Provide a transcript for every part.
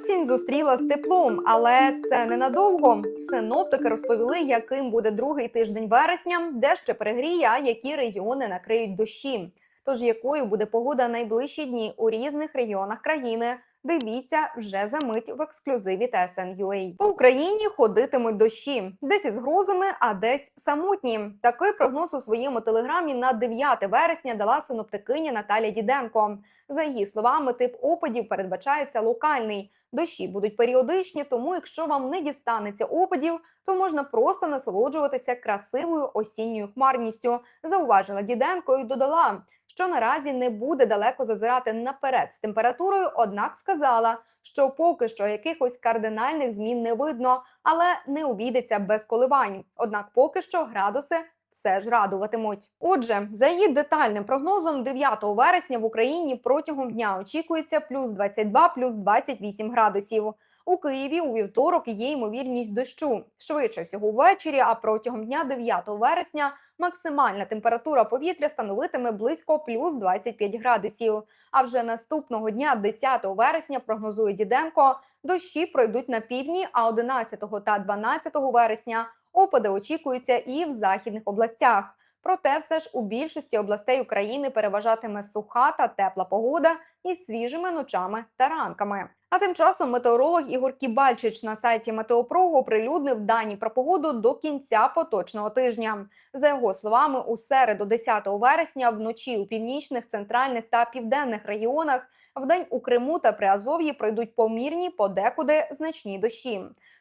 Осінь зустріла з теплом, але це ненадовго. Синоптики розповіли, яким буде другий тиждень вересня, де ще перегріє, а які регіони накриють дощі. Тож якою буде погода найближчі дні у різних регіонах країни? Дивіться вже за мить в ексклюзиві TSN.ua. По Україні ходитимуть дощі, десь із грозами, а десь самотні. Такий прогноз у своєму телеграмі на 9 вересня дала синоптикиня Наталя Діденко. За її словами, тип опадів передбачається локальний. Дощі будуть періодичні, тому якщо вам не дістанеться опадів, то можна просто насолоджуватися красивою осінньою хмарністю. Зауважила Діденко і додала, що наразі не буде далеко зазирати наперед з температурою, однак сказала, що поки що якихось кардинальних змін не видно, але не обійдеться без коливань. Однак поки що градуси все ж радуватимуть. Отже, за її детальним прогнозом, 9 вересня в Україні протягом дня очікується плюс 22, плюс 28 градусів. У Києві у вівторок є ймовірність дощу. Швидше всього ввечері, а протягом дня 9 вересня максимальна температура повітря становитиме близько плюс 25 градусів. А вже наступного дня, 10 вересня, прогнозує Діденко, дощі пройдуть на півдні, а 11 та 12 вересня опади очікуються і в західних областях. Проте, все ж у більшості областей України переважатиме суха та тепла погода із свіжими ночами та ранками. А тим часом метеоролог Ігор Кібальчич на сайті Метеопрогу оприлюднив дані про погоду до кінця поточного тижня. За його словами, у середу, 10 вересня, вночі у північних, центральних та південних регіонах, вдень у Криму та Приазов'ї пройдуть помірні, подекуди значні дощі.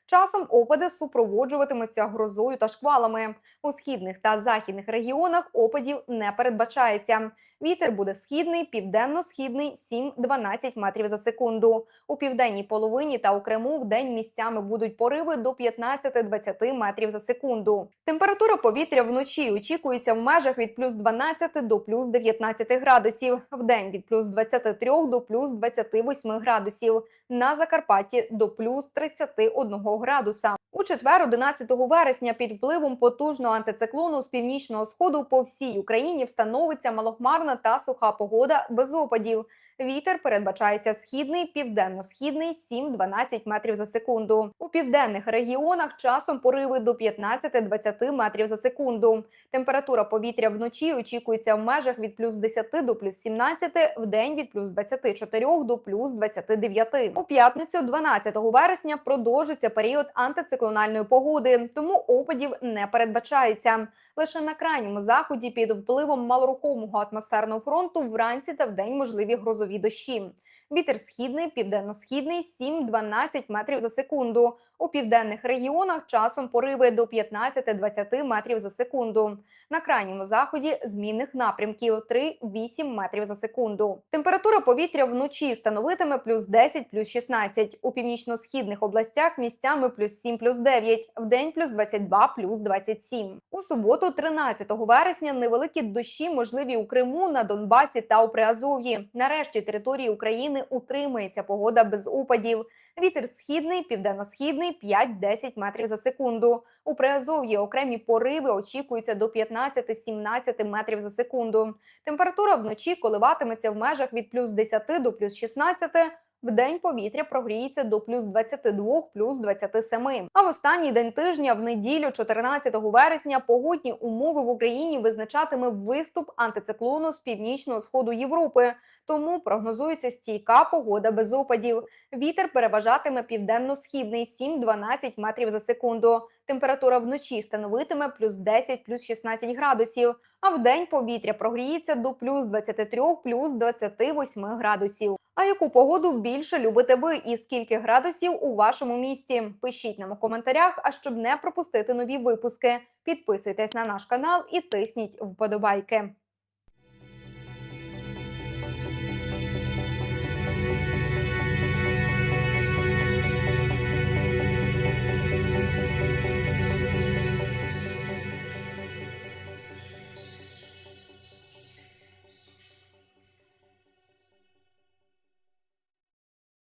Часом опади супроводжуватимуться грозою та шквалами. У східних та західних регіонах опадів не передбачається. Вітер буде східний, південно-східний 7-12 метрів за секунду. У південній половині та у Криму в день місцями будуть пориви до 15-20 метрів за секунду. Температура повітря вночі очікується в межах від плюс 12 до плюс 19 градусів, в день від плюс 23 до плюс 28 градусів. На Закарпатті до плюс 31 градуса. У четвер, 11 вересня, під впливом потужного антициклону з північного сходу по всій Україні встановиться малохмарна та суха погода без опадів. Вітер передбачається східний, південно-східний 7-12 метрів за секунду. У південних регіонах часом пориви до 15-20 метрів за секунду. Температура повітря вночі очікується в межах від плюс 10 до плюс 17, в день від плюс 24 до плюс 29. У п'ятницю, 12 вересня, продовжиться період антициклональної погоди, тому опадів не передбачається. Лише на крайньому заході під впливом малорухомого атмосферного фронту вранці та вдень можливі грозові дощі. Вітер східний, південно-східний 7-12 метрів за секунду. У південних регіонах часом пориви до 15-20 метрів за секунду. На крайньому заході змінних напрямків 3-8 метрів за секунду. Температура повітря вночі становитиме плюс 10, плюс 16. У північно-східних областях місцями плюс 7, плюс 9. В день плюс 22, плюс 27. У суботу, 13 вересня, невеликі дощі можливі у Криму, на Донбасі та у Приазов'ї. Нарешті території України утримується погода без опадів. Вітер східний, південно-східний 5-10 метрів за секунду. У Приазов'ї окремі пориви очікуються до 15-17 метрів за секунду. Температура вночі коливатиметься в межах від плюс 10 до плюс 16, в день повітря прогріється до плюс 22, плюс 27. А в останній день тижня, в неділю, 14 вересня, погодні умови в Україні визначатиме виступ антициклону з північного сходу Європи. Тому прогнозується стійка погода без опадів. Вітер переважатиме південно-східний 7-12 метрів за секунду. Температура вночі становитиме плюс 10, плюс 16 градусів. А в день повітря прогріється до плюс 23, плюс 28 градусів. А яку погоду більше любите ви і скільки градусів у вашому місті? Пишіть нам у коментарях. А щоб не пропустити нові випуски, підписуйтесь на наш канал і тисніть вподобайки.